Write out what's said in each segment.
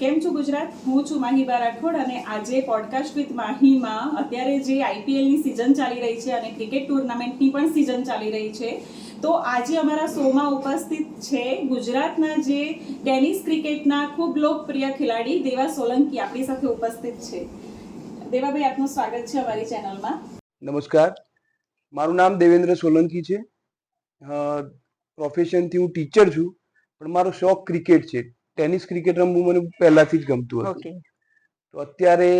કેમ છો ગુજરાત? હું છું માહીબા રાઠોડ અને આજે પોડકાસ્ટ વિથ માહીમાં અત્યારે જે આઈપીએલની સિઝન ચાલી રહી છે અને ક્રિકેટ ટુર્નામેન્ટની પણ સિઝન ચાલી રહી છે, તો આજે અમારા શોમાં ઉપસ્થિત છે ગુજરાતના જે ટેનિસ ક્રિકેટના ખૂબ લોકપ્રિય ખેલાડી દેવા સોલંકી આપણી સાથે ઉપસ્થિત છે. દેવાભાઈ, આપનું સ્વાગત છે અમારી ચેનલમાં નમસ્કાર. મારું નામ દેવેન્દ્ર સોલંકી છે. પ્રોફેશનથી હું ટીચર છું, પણ મારો શોખ ક્રિકેટ છે. ટેનિસ ક્રિકેટ રમવું મને પહેલાથી જ ગમતું હતું. તો અત્યારે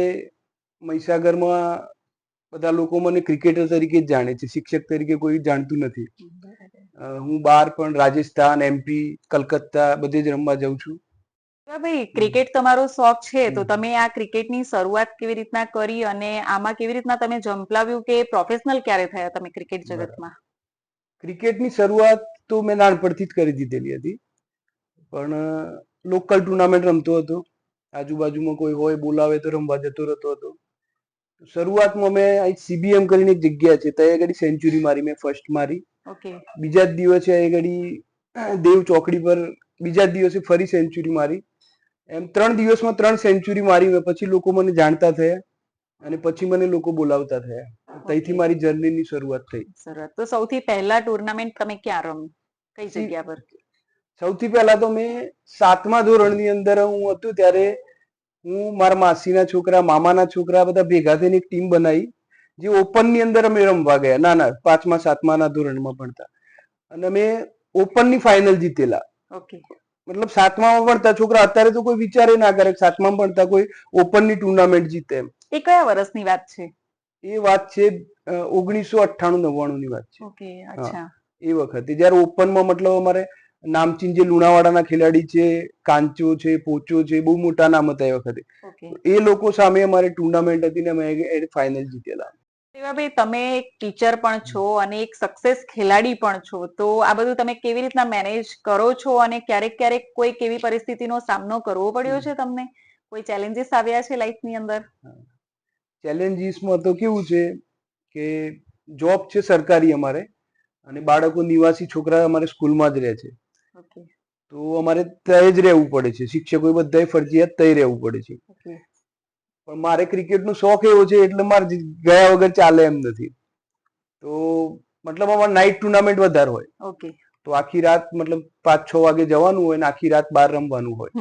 મહીસાગરમાં બધા લોકો મને ક્રિકેટર તરીકે જ જાણે છે. શિક્ષક તરીકે કોઈ જાણતું નથી. હું બહાર પણ રાજસ્થાન એમપી કલકત્તા બધે જ રમવા જાઉં છું. ભાઈ ક્રિકેટ તમારો શોખ છે. તો તમે આ ક્રિકેટની શરૂઆત કેવી રીતના કરી અને આમાં કેવી રીતના તમે જંપલાવ્યું કે પ્રોફેશનલ ક્યારે થયા તમે ક્રિકેટ જગતમાં? ક્રિકેટની શરૂઆત તો મેં નાનપણથી જ કરી દીધેલી હતી. પણ લોકલ ટુર્નામેન્ટ રમતો હતો. આજુબાજુમાં કોઈ હોય બોલાવે તો રમવા જતો રહેતો હતો. શરૂઆતમાં મેં અહીં સીબીએમ કરીને એક જગ્યા છે ત્યાં આગળ સેન્ચુરી મારી મેં ફર્સ્ટ મારી. બીજા જ દિવસે અહીં આગળ દેવ ચોકડી પર બીજા જ દિવસે ફરી સેન્ચુરી મારી. એમ ત્રણ દિવસમાં ત્રણ સેન્ચુરી મારી મેં પછી લોકો મને જાણતા થયા અને પછી મને લોકો બોલાવતા થયા. ત્યાંથી. મારી જર્નીની શરૂઆત થઈ. સરસ તો સૌથી પહેલા ટુર્નામેન્ટ તમે ક્યાં રમી? કઈ જગ્યા પર? સૌથી પહેલા તો મેં સાતમા ધોરણની અંદર હું હતું ત્યારે હું મારા માસીના છોકરા મામાના છોકરા બધા ભેગા થઈને એક ટીમ બનાવી જે ઓપનની અંદર અમે રમવા ગયા. ના ના પાંચમા સાતમાના ધોરણમાં ભણતા. અને અમે ઓપનની ફાઇનલ જીતેલા. ઓકે મતલબ સાતમામાં ભણતા છોકરા અત્યારે તો કોઈ વિચારે ના કરે સાતમા સાતમામાં ભણતા કોઈ ઓપનની ટુર્નામેન્ટ જીતે એમ. એ કયા વર્ષની વાત છે? એ વાત છે ઓગણીસો અઠ્ઠાણું નવ્વાણું ની વાત છે. ઓકે અચ્છા. એ વખતે. જ્યારે ઓપનમાં મતલબ અમારે નામચીન જે લુણાવાડાના ખેલાડી છે કાંચો છે પોચો છે બહુ મોટા નામ હતા એ વખતે. એ લોકો સામે અમારે ટુર્નામેન્ટ હતી ને અમે ફાઇનલ જીતેલા. ભાઈ તમે એક ટીચર પણ છો અને એક સક્સેસ ખેલાડી પણ છો. તો આ બધું તમે કેવી રીતના મેનેજ કરો છો અને ક્યારેક ક્યારેક કોઈ કેવી પરિસ્થિતિનો સામનો કરવો પડ્યો છે તમને? કોઈ ચેલેન્જીસ આવ્યા છે લાઈફની અંદર? ચેલેન્જીસમાં તો કેવું છે કે જોબ છે સરકારી અમારે અને બાળકો નિવાસી છોકરા અમારે સ્કૂલમાં જ રહે છે. તો અમારે ત્યાં જ રહેવું પડે છે. શિક્ષકો બધા ફરજિયાત ત્યાં રહેવું પડે છે. પણ મારે ક્રિકેટનો શોખ એવો છે એટલે મારે ગયા વગર ચાલે એમ નથી. તો મતલબ અમારે નાઇટ ટુર્નામેન્ટ વધારે હોય. તો આખી રાત મતલબ પાંચ છ વાગે જવાનું હોય ને આખી રાત બહાર રમવાનું હોય.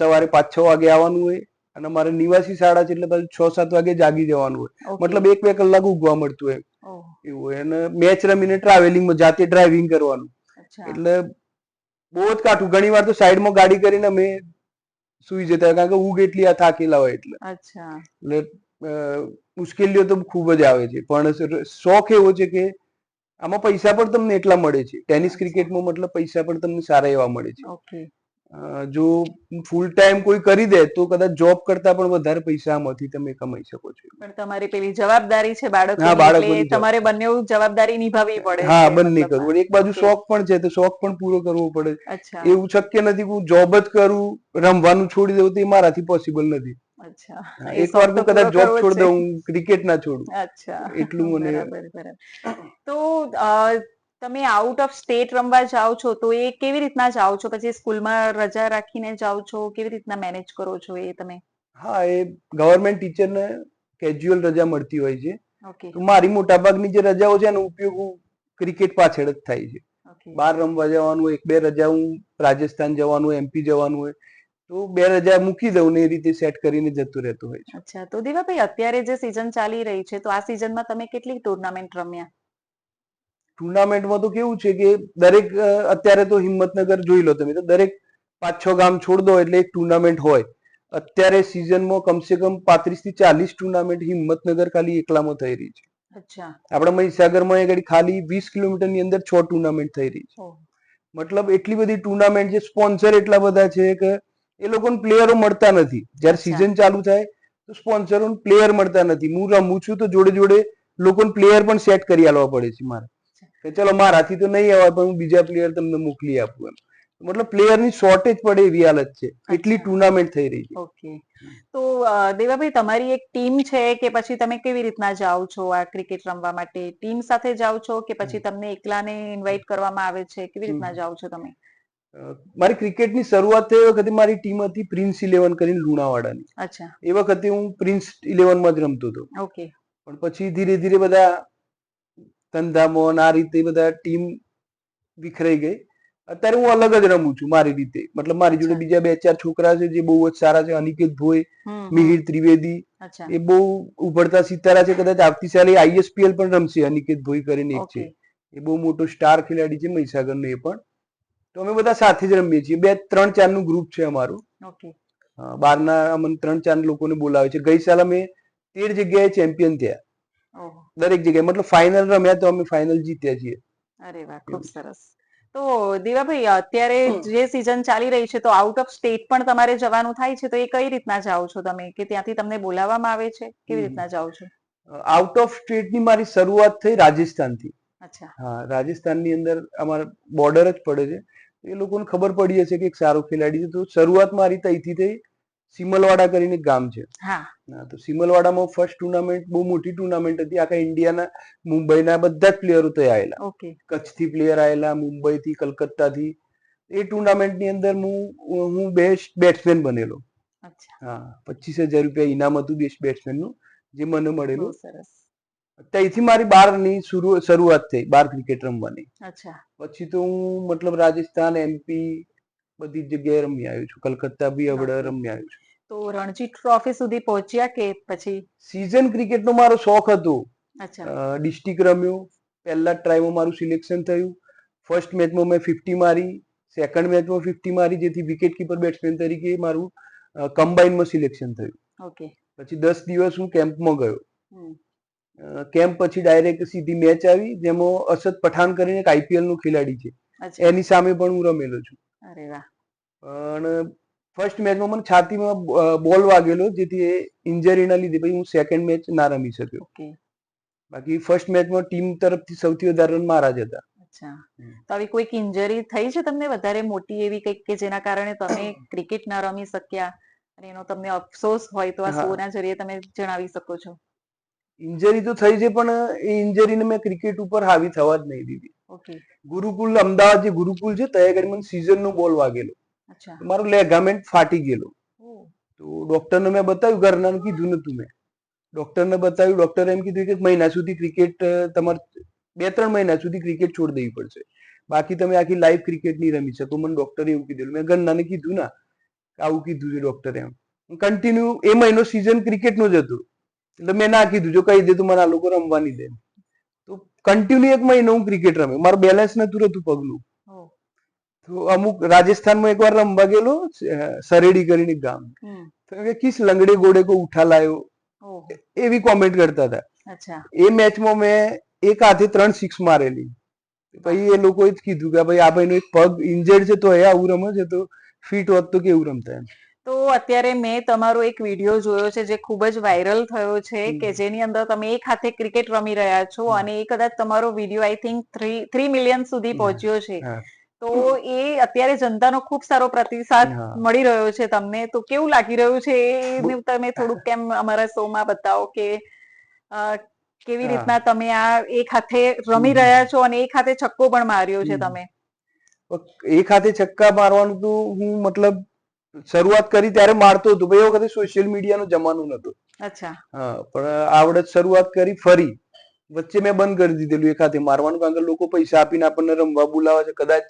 સવારે પાંચ છ વાગે આવવાનું હોય અને અમારે નિવાસી શાળા છે એટલે પાછું છ સાત વાગે જાગી જવાનું હોય. મતલબ એક બે કલાક ઊંઘવા મળતું હોય એવું હોય. અને મેચ રમીને ટ્રાવેલિંગમાં જાતે ડ્રાઇવિંગ કરવાનું. એટલે બહુ જ કાઠું. ઘણી વાર તો સાઈડમાં ગાડી કરીને અમે સુઈ જતા કારણ કે ઊંઘ એટલી આ થાકેલા હોય એટલે. અચ્છા. એટલે મુશ્કેલીઓ તો ખૂબ જ આવે છે. પણ શોખ એવો છે કે આમાં પૈસા પણ તમને એટલા મળે છે. ટેનિસ. ક્રિકેટમાં મતલબ પૈસા પણ તમને સારા એવા મળે છે. ઓકે. જો ફૂલ ટાઈમ કોઈ કરી દે તો કદાચ જોબ કરતા પણ વધારે પૈસા આમાંથી તમે કમાઈ શકો છો. પણ તમારી પેલી જવાબદારી છે બાળકોની તમારે બંને જવાબદારી નિભાવવી પડે હા બંને કરવું. એક બાજુ શોખ પણ છે તો શોખ પણ પૂરો કરવો પડે. એવું શક્ય નથી કે હું જોબ જ કરું રમવાનું છોડી દઉં તો એ મારાથી પોસિબલ નથી. અચ્છા. એક વાર તો કદાચ જોબ છોડી દઉં ક્રિકેટ ના છોડું. અચ્છા. એટલું મને- તો તમે આઉટ ઓફ સ્ટેટ રમવા જાઓ છો તો એ કેવી રીતના જાઓ છો? પછી સ્કૂલમાં રજા રાખીને જાઓ છો? કેવી રીતના મેનેજ કરો છો એ તમે? હા એ ગવર્મેન્ટ ટીચરને કેજ્યુઅલ રજા મળતી હોય છે. ઓકે તો મારી મોટાભાગની જે રજાઓ છે એનો ઉપયોગ ક્રિકેટ પાછળ જ થાય છે. બહાર રમવા જવાનું એક બે રજા હું રાજસ્થાન જવાનું એમપી જવાનું હોય તો બે રજા મૂકી દઉં ને એ રીતે સેટ કરીને જતું રહેતું હોય છે. અચ્છા તો દીવાભાઈ અત્યારે જે સિઝન ચાલી રહી છે તો આ સિઝનમાં તમે કેટલી ટુર્નામેન્ટ રમ્યા? ટુર્નામેન્ટમાં તો કેવું છે કે દરેક અત્યારે તો હિંમતનગર જોઈ લો તમે તો દરેક પાંચ છ ગામ છોડ દો એટલે એક ટુર્નામેન્ટ હોય. અત્યારે સિઝનમાં કમસે કમ પાંત્રીસથી ચાલીસ ટુર્નામેન્ટ હિંમતનગર ખાલી એકલામાં થઈ રહી છે. અચ્છા. આપણા મહીસાગરમાં આગળ ખાલી વીસ કિલોમીટરની અંદર છ ટુર્નામેન્ટ થઈ રહી છે. મતલબ એટલી બધી ટુર્નામેન્ટ છે સ્પોન્સર એટલા બધા છે કે એ લોકોને પ્લેયરો મળતા નથી. જ્યારે સિઝન ચાલુ થાય તો સ્પોન્સરો પ્લેયર મળતા નથી. હું રમું છું તો જોડે જોડે લોકોને પ્લેયર પણ સેટ કરી આલવા પડે છે મારે. કે ચલો મારાથી તો નહીં આવે પણ હું બીજા પ્લેયર તમને મોકલી આપું એમ. મતલબ પ્લેયરની શોર્ટેજ પડે એવી હાલત છે. એટલી ટુર્નામેન્ટ થઈ રહી છે. ઓકે. તો દેવાભાઈ તમારી એક ટીમ છે કે પછી તમે કેવી રીતના જાઓ છો આ ક્રિકેટ રમવા માટે? ટીમ સાથે જાઓ છો કે પછી તમને એકલાને ઇન્વાઇટ કરવામાં આવે છે? કેવી રીતના જાઓ છો તમે? મારી ક્રિકેટની શરૂઆત થઈ એ વખતે મારી ટીમ હતી પ્રિન્સ ઇલેવન કરીને લુણાવાડાની. અચ્છા. એ વખતે હું પ્રિન્સ ઇલેવનમાં જ રમતો હતો. ઓકે. પણ પછી ધીરે ધીરે બધા ધંધામાં આ રીતે બધા ટીમ વિખરાઈ ગઈ. અત્યારે હું અલગ જ રમું છું મારી રીતે. મતલબ મારી જોડે બીજા બે ચાર છોકરા છે જે બહુ જ સારા છે. અનિકેત હમ. મિહિર ત્રિવેદી. એ બહુ ઉભરતા સિતારા છે. કદાચ આવતી સાલે આઈએસપીએલ પણ રમશે અનિકેત ભોઈ કરીને એક છે. એ બહુ મોટો સ્ટાર ખેલાડી છે મહીસાગરનો એ પણ. તો અમે બધા સાથે જ રમીએ છીએ. બે ત્રણ ચારનું ગ્રુપ છે અમારું. બહારના અમને ત્રણ ચાર લોકોને બોલાવે છે. ગઈ સાલ અમે તેર જગ્યાએ ચેમ્પિયન થયા. દરેક જગ્યાએ. મતલબ ફાઇનલ રમ્યા તો અમે ફાઇનલ જીત્યા છીએ. અરે વાહ ખૂબ સરસ. તો દીવાભાઈ અત્યારે જે સિઝન ચાલી રહી છે તો આઉટ ઓફ સ્ટેટ પણ તમારે જવાનું થાય છે તો એ કઈ રીતના જાઓ છો તમે? કે ત્યાંથી તમને બોલાવવામાં આવે છે? કેવી રીતના જાઓ છો? આઉટ ઓફ સ્ટેટની મારી શરૂઆત થઈ રાજસ્થાનથી. અચ્છા. હા રાજસ્થાનની અંદર અમાર બોર્ડર જ પડે છે. એ લોકોને ખબર પડી હશે કે એક સારો ખેલાડી છે. તો શરૂઆત મારી ત્યાંથી થઈ. સિમલવાડા કરીને ગામ છે. તો સિમલવાડામાં ફર્સ્ટ ટુર્નામેન્ટ બહુ મોટી ટુર્નામેન્ટ હતી. આખા ઇન્ડિયાના મુંબઈના બધા જ પ્લેયરો ત્યાં આવેલા કચ્છથી પ્લેયર આવેલા મુંબઈથી કલકત્તાથી. એ ટુર્નામેન્ટની અંદર હું હું બેસ્ટ બેટ્સમેન બનેલો. હા પચીસ હજાર રૂપિયા ઇનામ હતું બેસ્ટ બેટ્સમેનનું જે મને મળેલું. ત્યાંથી મારી બારની શરૂ શરૂઆત થઈ બાર ક્રિકેટ રમવાની. પછી તો હું મતલબ રાજસ્થાન એમપી બધી જગ્યાએ રમી આવ્યો છું. કલકત્તા બી આપણે. રમી આવ્યો છું. તો રણજી ટ્રોફી સુધી પહોંચ્યા કે પછી? સીઝન ક્રિકેટનો મારો શોખ હતો. ડિસ્ટ્રિક્ટ રમ્યો. પહેલા ટ્રાયમાં મારું સિલેક્શન થયું. ફર્સ્ટ મેચમાં મેં ફિફ્ટી મારી. સેકન્ડ મેચમાં ફિફ્ટી મારી જેથી વિકેટ કીપર બેટ્સમેન તરીકે મારું કમ્બાઇનમાં સિલેક્શન થયું. ઓકે. પછી દસ દિવસ હું કેમ્પમાં ગયો. કેમ્પ પછી ડાયરેક્ટ સીધી મેચ આવી જેમાં અસદ પઠાણ કરીને એક આઈપીએલનું ખેલાડી છે. એની સામે પણ હું રમેલો છું. અરે વાહ. પણ ફર્સ્ટ મેચમાં મને છાતીમાં બોલ વાગેલો જેથી એ ઇન્જરીના લીધે પછી હું સેકન્ડ મેચ ના રમી શક્યો. બાકી ફર્સ્ટ મેચમાં ટીમ તરફથી સૌથી વધારે રન મારા જ હતા. અચ્છા. તો આવી કોઈક ઇન્જરી થઈ છે તમને વધારે મોટી એવી કંઈક કે જેના કારણે તમે ક્રિકેટ ના રમી શક્યા અને એનો તમને અફસોસ હોય તો આ શોના જરીએ તમે જણાવી શકો છો? ઇન્જરી તો થઈ છે પણ એ ઇન્જરીને મેં ક્રિકેટ ઉપર હાવી થવા જ નહીં દીધી. ગુરુકુલ અમદાવાદ જે ગુરુકુલ છે ત્યાં આગળ મને season નો બોલ વાગેલો. મારો લેગામેન્ટ ફાટી ગયેલો. તો ડોક્ટરને મેં બતાવ્યું ઘરના કીધું નતું મેં. ડોક્ટરને બતાવ્યું ડોક્ટરે એમ કીધું કે મહિના સુધી ક્રિકેટ તમારે બે ત્રણ મહિના સુધી ક્રિકેટ છોડી દેવી પડશે. બાકી તમે આખી લાઈફ ક્રિકેટ નહીં રમી શકો. મને ડોક્ટરે એવું કીધું મેં ઘરનાને કીધું ના આવું કીધું છે ડોક્ટરે એમ. કન્ટિન્યુ એ મહિનો સિઝન ક્રિકેટનો જ હતો. એટલે મેં ના કીધું જો કહી દે તો મને આ લોકો રમવાની દે. કન્ટિન્યુ એક મહિનો હું ક્રિકેટ રમ્યો. મારું બેલેન્સ નતું રહેતું પગલું. તો અમુક રાજસ્થાનમાં એકવાર રમવા ગયેલો સરેડી કરીને ગામ. તો કે કિસ લંગડે ગોડે કો ઉઠા લાયો. એવી કોમેન્ટ કરતા હતા. એ મેચમાં મેં એક હાથે ત્રણ સિક્સ મારેલી. પછી એ લોકોએ જ કીધું કે ભાઈ આ ભાઈનો એક પગ ઇન્જર્ડ છે તો એ આવું રમે છે તો ફિટ હોત તો કેવું રમતા એમ. તો અત્યારે મેં તમારો એક વીડિયો જોયો છે જે ખૂબ જ વાયરલ થયો છે કે જેની અંદર તમે એક હાથે ક્રિકેટ રમી રહ્યા છો અને એ કદાચ તમારો video I think three three million સુધી પહોંચ્યો છે. તો એ અત્યારે જનતાનો ખૂબ સારો પ્રતિસાદ મળી રહ્યો છે તમને. તો કેવું લાગી રહ્યું છે? એ તમે થોડુંક કેમ અમારા શોમાં બતાવો કે કેવી રીતના તમે આ એક હાથે રમી રહ્યા છો અને એક હાથે છક્કો પણ માર્યો છે તમે? એક હાથે છક્કા મારવાનું તો હું મતલબ શરૂઆત કરી ત્યારે મારતો હતો. ભાઈ એ વખતે સોશિયલ મીડિયાનો જમાનો નતો. અચ્છા. હા પણ આવડત શરૂઆત કરી ફરી. વચ્ચે મેં બંધ કરી દીધેલું એક હાથે મારવાનું કારણ કે લોકો પૈસા આપીને આપણને રમવા બોલાવે છે. કદાચ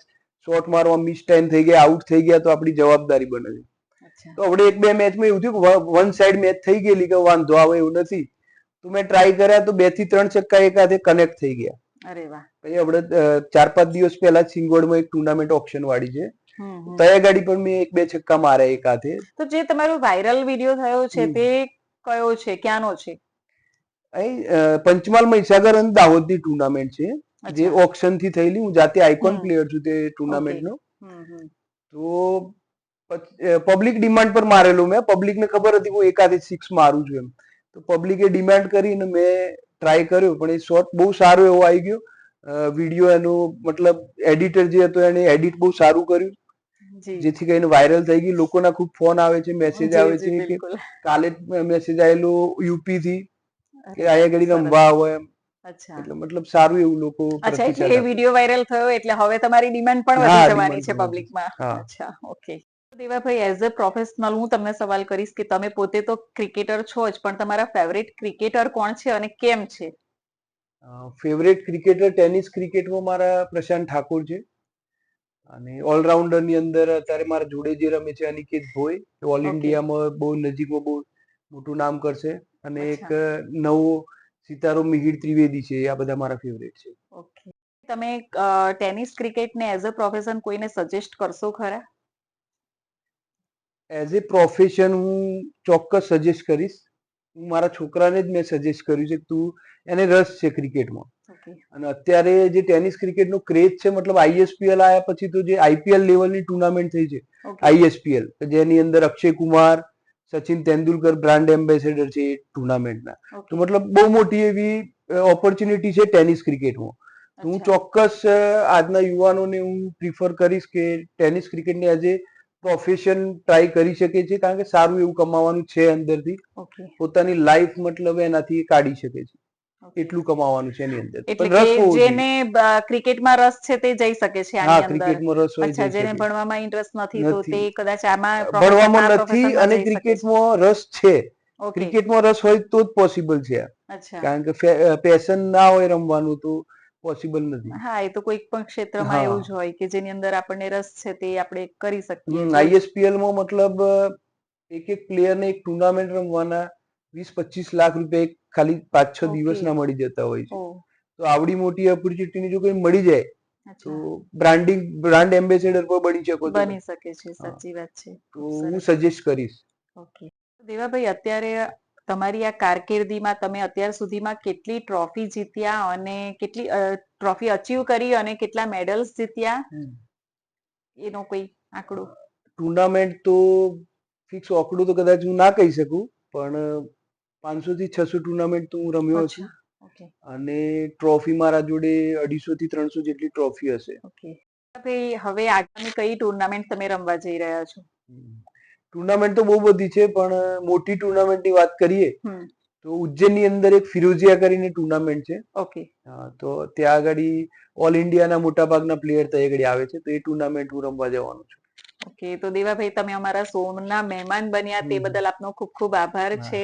શોટ મારવા મિસ ટાઈમ થઈ ગયા આઉટ થઈ ગયા તો આપણી જવાબદારી બને છે. તો આપણે એક બે મેચમાં એવું થયું કે વન સાઈડ મેચ થઈ ગયેલી કે વાંધો આવે એવું નથી. તો મેં ટ્રાય કર્યા તો બેથી ત્રણ ચક્કા એક હાથે કનેક્ટ થઈ ગયા. અરે વાહ. પછી આપણે ચાર પાંચ દિવસ પહેલા સિંગોડમાં એક ટુર્નામેન્ટ ઓપ્શન વાળી છે. હમ એ ગાડી પણ મેં એક બે છક્કા માર્યા એક હાથે. તો જે તમારો વાયરલ વીડિયો થયો છે તે કયો છે? ક્યાંનો છે? અહીં પંચમહાલ મહીસાગર અને દાહોદની ટુર્નામેન્ટ છે. જે ઓક્શનથી થયેલી. હું જાતે આઇકોન પ્લેયર છું તે ટુર્નામેન્ટ નો હમ હમ. તો પબ્લિક ડિમાન્ડ પર મારેલું મેં. પબ્લિક ને ખબર હતી હું એકાદે સિક્સ મારું છું એમ. તો પબ્લિકે ડિમાન્ડ કરીને મેં ટ્રાય કર્યો પણ એ શોટ બહુ સારો એવો આવી ગયો. વીડિયો એનો મતલબ એડિટર જે હતો એને એડિટ બહુ સારું કર્યું. જેથી કરીને વાયરલ થઈ ગઈ. લોકોના ખૂબ ફોન આવે છે મેસેજ આવે છે કે કાલે મેસેજ આવેલો યુપી થી કે અહીંયા ઘડી. રમવા આવો એમ. એટલે મતલબ સારું એવું લોકો અચ્છા એટલે એ. વીડિયો વાયરલ થયો એટલે હવે તમારી ડિમાન્ડ પણ વધી જવાની છે. પબ્લિકમાં અચ્છા okay Devabhai as a professional હું તમને સવાલ કરીશ કે તમે પોતે તો ક્રિકેટર છો જ પણ તમારા ફેવરેટ ક્રિકેટર કોણ છે અને કેમ છે? ફેવરેટ ક્રિકેટર ટેનિસ ક્રિકેટમાં મારા પ્રશાંત ઠાકોર છે. અને ઓલરાઉન્ડરની અંદર અત્યારે મારા જોડે જે રમે છે અનિકેત ભોઈ ઓલ ઇન્ડિયામાં બહુ નજીકમાં બહુ મોટું નામ કરશે. અને એક નવો સિતારો મિહિર ત્રિવેદી છે આ બધા મારા ફેવરેટ છે. ઓકે તમે ટેનિસ ક્રિકેટને એઝ અ પ્રોફેશન કોઈને સજેસ્ટ કરશો ખરા? એઝ એ પ્રોફેશન હું ચોક્કસ સજેસ્ટ કરીશ. હું મારા છોકરાને જ મેં સજેસ્ટ કર્યું છે કે તું એને રસ છે ક્રિકેટમાં. અને અત્યારે જે ટેનિસ ક્રિકેટનો ક્રેઝ છે મતલબ આઈએસપીએલ આયા પછી તો જે આઈપીએલ લેવલની ટુર્નામેન્ટ થઈ છે. આઈએસપીએલ જેની અંદર અક્ષય કુમાર સચિન તેંડુલકર બ્રાન્ડ એમ્બેસેડર છે એ ટુર્નામેન્ટના તો મતલબ બહુ મોટી એવી ઓપોર્ચ્યુનિટી છે ટેનિસ ક્રિકેટમાં. તો હું ચોક્કસ આજના યુવાનોને હું પ્રિફર કરીશ કે ટેનિસ ક્રિકેટને આજે પ્રોફેશન ટ્રાય કરી શકે છે કારણ કે સારું એવું કમાવાનું છે અંદરથી. પોતાની લાઈફ મતલબ એનાથી કાઢી શકે છે. એટલું કમાવાનું છે એની અંદર. એટલે. જેને ક્રિકેટમાં રસ છે તે જઈ શકે છે હા ક્રિકેટમાં રસ હોય છે જેને ભણવામાં ઇન્ટરેસ્ટ નથી તો તે કદાચ આમાં ભણવામાં નથી અને. ક્રિકેટમાં રસ છે. ક્રિકેટમાં રસ હોય તો જ પોસિબલ છે કારણ કે પેશન ના હોય રમવાનું તો પોસિબલ નથી. હા એ તો કોઈક પણ ક્ષેત્રમાં એવું જ હોય કે જેની અંદર આપણને રસ છે તે આપણે કરી શકીએ આઈએસપીએલમાં મતલબ એક એક પ્લેયર ને એક ટુર્નામેન્ટ રમવાના વીસ પચીસ લાખ રૂપિયા એક ખાલી પાંચ છ. દિવસના મળી જતા હોય છે. તો આવડી મોટી ઓપોર્ચ્યુનિટી જો કોઈ મળી જાય તો બ્રાન્ડિંગ બ્રાન્ડ એમ્બેસેડર પર બની શકો છો બની શકે છે સાચી વાત છે. તો હું સજેસ્ટ કરીશ. ઓકે. દેવાભાઈ અત્યારે તમારી આ કારકિર્દીમાં તમે અત્યાર સુધીમાં કેટલી ટ્રોફી જીત્યા અને કેટલી ટ્રોફી અચીવ કરી અને કેટલા મેડલ્સ જીત્યા? એનો કોઈ આંકડો? ટુર્નામેન્ટ તો ફિક્સ આંકડો તો કદાચ હું ના કહી શકું પણ પાંચસો થી છસો ટુર્નામેન્ટ તો હું રમ્યો છું. અને ટ્રોફી મારા જોડે અઢીસો થી ત્રણસો જેટલી ટ્રોફી હશે. ભાઈ હવે આગામી કઈ ટુર્નામેન્ટ તમે રમવા જઈ રહ્યા છો? ટુર્નામેન્ટ તો બહુ બધી છે પણ મોટી ટુર્નામેન્ટની વાત કરીએ તો તો ઉજ્જૈનની અંદર એક ફિરોઝિયા કરીને ટુર્નામેન્ટ છે. ઓકે. તો ત્યાં આગળ ઓલ ઇન્ડિયાના મોટાભાગના પ્લેયર ત્યાં આગળ આવે છે તો એ ટુર્નામેન્ટ હું રમવા જવાનો છું. ઓકે તો દેવાભાઈ તમે અમારા સોમના મહેમાન બન્યા તે બદલ આપનો ખૂબ ખૂબ આભાર છે.